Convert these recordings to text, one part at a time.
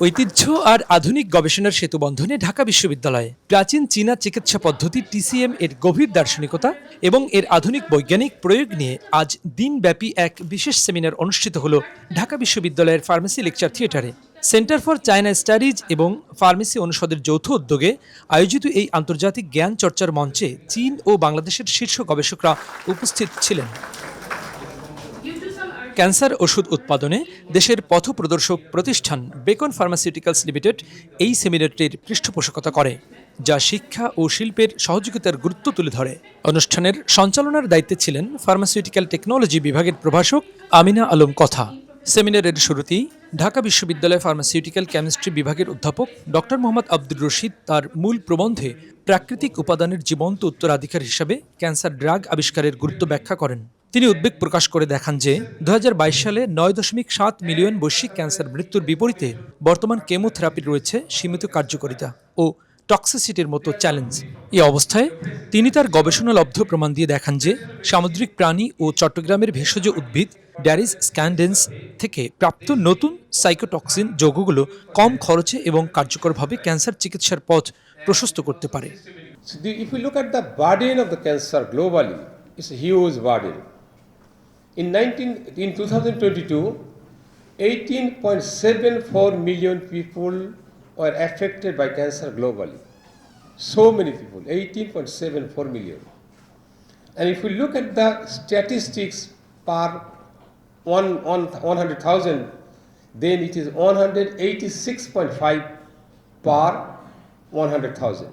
ঐতিহ্য আর আধুনিক গবেষণার সেতু বন্ধনে ঢাকা বিশ্ববিদ্যালয়ে প্রাচীন চীনা চিকিৎসা পদ্ধতি টিসিএম এর গভীর দার্শনিকতা এবং এর আধুনিক বৈজ্ঞানিক প্রয়োগ নিয়ে আজ দিনব্যাপী এক বিশেষ সেমিনার অনুষ্ঠিত হল ঢাকা বিশ্ববিদ্যালয়ের ফার্মেসি লেকচার থিয়েটারে। সেন্টার ফর চায়না স্টাডিজ এবং ফার্মেসি অনুষদের যৌথ উদ্যোগে আয়োজিত এই আন্তর্জাতিক জ্ঞান চর্চার মঞ্চে চীন ও বাংলাদেশের শীর্ষ গবেষকরা উপস্থিত ছিলেন। ক্যান্সার ওষুধ উৎপাদনে দেশের পথপ্রদর্শক প্রতিষ্ঠান বেকন ফার্মাসিউটিক্যালস লিমিটেড এই সেমিনারটির পৃষ্ঠপোষকতা করে, যা শিক্ষা ও শিল্পের সহযোগিতার গুরুত্ব তুলে ধরে। অনুষ্ঠানের সঞ্চালনার দায়িত্বে ছিলেন ফার্মাসিউটিক্যাল টেকনোলজি বিভাগের প্রভাষক আমিনা আলম কথা। সেমিনারের শুরুতেই ঢাকা বিশ্ববিদ্যালয় ফার্মাসিউটিক্যাল কেমিস্ট্রি বিভাগের অধ্যাপক ডক্টর মোহাম্মদ আব্দুর রশিদ তার মূল প্রবন্ধে প্রাকৃতিক উপাদানের জীবন্ত উত্তরাধিকার হিসাবে ক্যান্সার ড্রাগ আবিষ্কারের গুরুত্ব ব্যাখ্যা করেন। তিনি উদ্বেগ প্রকাশ করে দেখান যে দু হাজার বাইশ সালে নয় দশমিক সাত মিলিয়ন বৈশ্বিক ক্যান্সার মৃত্যুর বিপরীতে বর্তমান কেমোথেরাপির রয়েছে সীমিত কার্যকারিতা ও টক্সিসিটির মতো চ্যালেঞ্জ এই অবস্থায় তিনি তার গবেষণালব্ধ প্রমাণ দিয়ে দেখান যে সামুদ্রিক প্রাণী ও চট্টগ্রামের ভেষজ উদ্ভিদ ড্যারিস স্ক্যান্ডেন্স থেকে প্রাপ্ত নতুন সাইকোটক্সিন যৌগগুলো কম খরচে এবং কার্যকরভাবে ক্যান্সার চিকিৎসার পথ প্রশস্ত করতে পারে you look at the burden of the cancer globally, it's a huge burden. In, 19, in 2022, 18.74 million people were affected by cancer globally. So many people, 18.74 million. And if we look at the statistics per one, one, 100,000, then it is 186.5 per 100,000.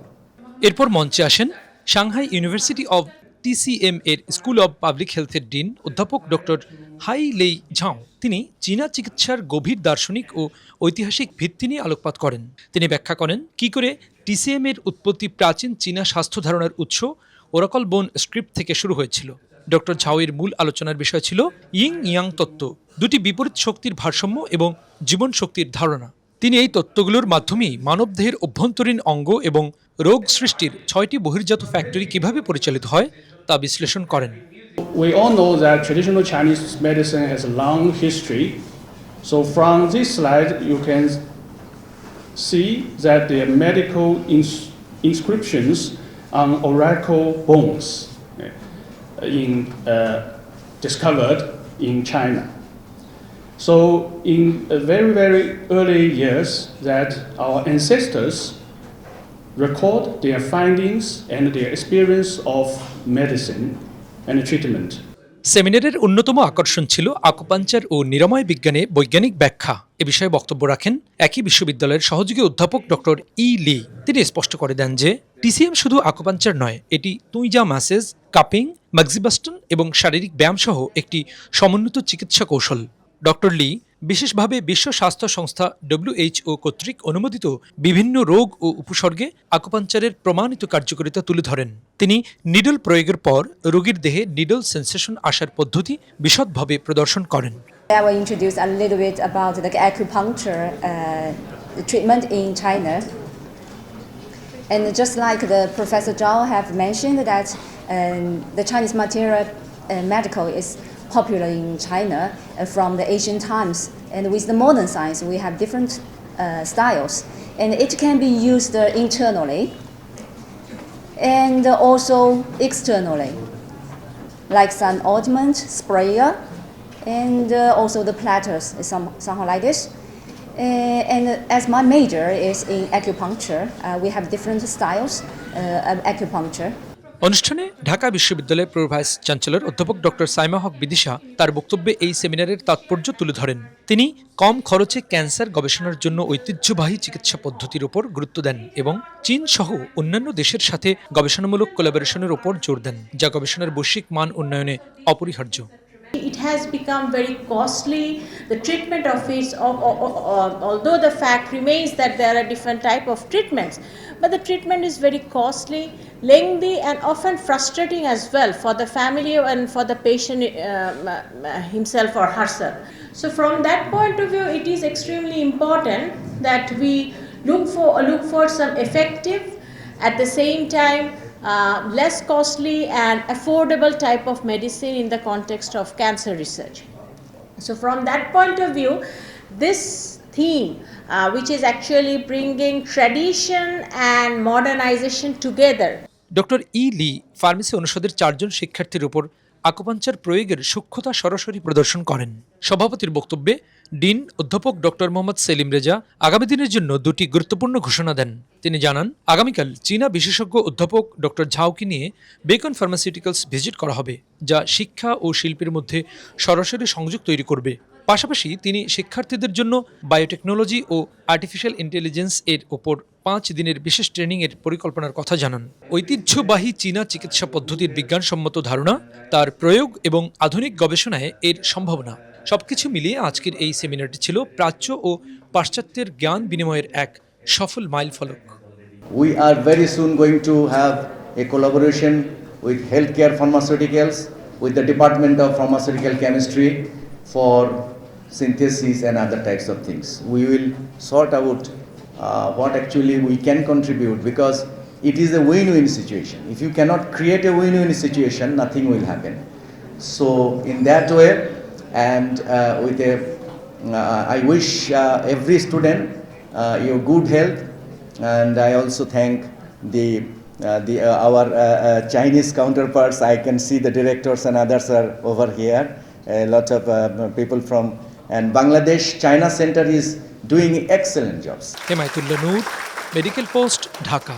এরপর মঞ্চে আসেন Shanghai university of TCM এর school of public হেলথের dean অধ্যাপক doctor Hai Lei Zhao, তিনি চীনা চিকিৎসার গভীর দার্শনিক ও ঐতিহাসিক ভিত্তি নিয়ে আলোকপাত করেন। তিনি ব্যাখ্যা করেন, কি করে টিসিএম এর উৎপত্তি প্রাচীন চীনা স্বাস্থ্য ধারণার উৎস ওরাকল বোন স্ক্রিপ্ট থেকে শুরু হয়েছিল। ডক্টর ঝাওয়ের মূল আলোচনার বিষয় ছিল ইং ইয়াং তত্ত্ব, দুটি বিপরীত শক্তির ভারসাম্য এবং জীবন শক্তির ধারণা। তিনি এই তত্ত্বগুলোর মাধ্যমেই মানবদেহের অভ্যন্তরীণ অঙ্গ এবং রোগ সৃষ্টির ছয়টি বহির্জাত ফ্যাক্টরি কীভাবে পরিচালিত হয় তা বিশ্লেষণ করেন We all know that traditional Chinese medicine has a long history. So from this slide, you can see that the medical ins- inscriptions on oracle bones uh, in, uh, discovered in China. So in uh, very, very early years that our ancestors record their findings and their experience of medicine and treatment. সেমিনারের অন্যতম আকর্ষণ ছিল acupuncture ও নিরাময় বিজ্ঞানে বৈজ্ঞানিক ব্যাখ্যা। এ বিষয়ে বক্তব্য রাখেন একই বিশ্ববিদ্যালয়ের সহযোগী অধ্যাপক ডক্টর ই লি। তিনি স্পষ্ট করে দেন যে, টিসিএম শুধু আকুপাঞ্চার নয়, এটি তুইজা ম্যাসেজ কাপিং ম্যাক্সিবাস্টন এবং শারীরিক ব্যায়াম সহ একটি সমন্বিত চিকিৎসা কৌশল। ডক্টর লি বিশেষভাবে বিশ্ব স্বাস্থ্য সংস্থা ডব্লিউএইচও কর্তৃক অনুমোদিত বিভিন্ন রোগ ও উপসর্গে আকুপাঞ্চারের প্রমাণিত কার্যকারিতা তুলে ধরেন তিনি নিডল প্রয়োগের পর রোগীর দেহে নিডল সেন্সেশন আসার পদ্ধতি বিশদভাবে প্রদর্শন করেন I will introduce a little bit about the acupuncture uh, treatment in China. And just like the Professor Zhao have mentioned that um, the Chinese material uh, medical is popular in China uh, from the ancient times. And with the modern science, we have different uh, styles. And it can be used internally and also externally like some ointment, sprayer, and uh, also the platters, some, somehow like this. Uh, and as my major is in acupuncture, uh, we have different styles uh, of acupuncture. অনুষ্ঠানে ঢাকা বিশ্ববিদ্যালয়ের pro vice chancellor অধ্যাপক doctor Saima Haque Bidisha তার বক্তব্যে এই সেমিনারের তাৎপর্য তুলে ধরেন। তিনি কম খরচে ক্যান্সার গবেষণার জন্য ঐতিহ্যবাহী চিকিৎসা পদ্ধতির উপর গুরুত্ব দেন এবং চীন সহ অন্যান্য দেশের সাথে গবেষণামূলক কোলাবোরেশনের উপর জোর দেন, যা গবেষণার বৈশ্বিক মান উন্নয়নে অপরিহার্য। It has become very costly. The treatment of it, al- al- al- although the fact remains that there are different type of treatments, but the treatment is very costly, lengthy, and often frustrating as well for the family and for the patient uh, himself or herself. So, from that point of view, it is extremely important that we look for look for some effective, at the same time uh, less costly and affordable type of medicine in the context of cancer research. So, from that point of view, this theme, uh, which is actually bringing tradition and modernization together. Doctor Yi Li pharmacy অনুষদের চারজন শিক্ষার্থীর উপর acupuncture প্রয়োগের সূক্ষ্মতা সরাসরি প্রদর্শন করেন সভাপতির বক্তব্যে ডিন অধ্যাপক ডক্টর মোহাম্মদ সেলিম রেজা আগামী দিনের জন্য দুটি গুরুত্বপূর্ণ ঘোষণা দেন। তিনি জানান, আগামীকাল চীনা বিশেষজ্ঞ অধ্যাপক ডক্টর ঝাওকে নিয়ে বেকন ফার্মাসিউটিক্যালস ভিজিট করা হবে, যা শিক্ষা ও শিল্পের মধ্যে সরাসরি সংযোগ তৈরি করবে। পাশাপাশি তিনি শিক্ষার্থীদের জন্য বায়োটেকনোলজি ও আর্টিফিশিয়াল ইন্টেলিজেন্স এর ওপর পাঁচ দিনের বিশেষ ট্রেনিং এর পরিকল্পনার কথা জানান। ঐতিহ্যবাহী চীনা চিকিৎসা পদ্ধতির বিজ্ঞানসম্মত ধারণা, তার প্রয়োগ এবং আধুনিক গবেষণায় এর সম্ভাবনা। সব কিছু মিলিয়ে আজকের এই সেমিনারটি ছিল প্রাচ্য ও পাশ্চাত্যের জ্ঞান বিনিময়ের এক সফল মাইল ফলক we are very soon going to have a collaboration with health care pharmaceuticals with the department of pharmaceutical chemistry for synthesis and other types of things we will sort out what actually we can contribute because it is a win win situation if you can't create a win win situation nothing will happen so in that way and uh, with a, uh, I wish uh, every student uh, your good health, and I also thank the uh, the uh, our uh, uh, Chinese counterparts. I can see the directors and others are over here. A lot of uh, people from and Bangladesh China Center is doing excellent jobs. Hemayetullah Noor medical post Dhaka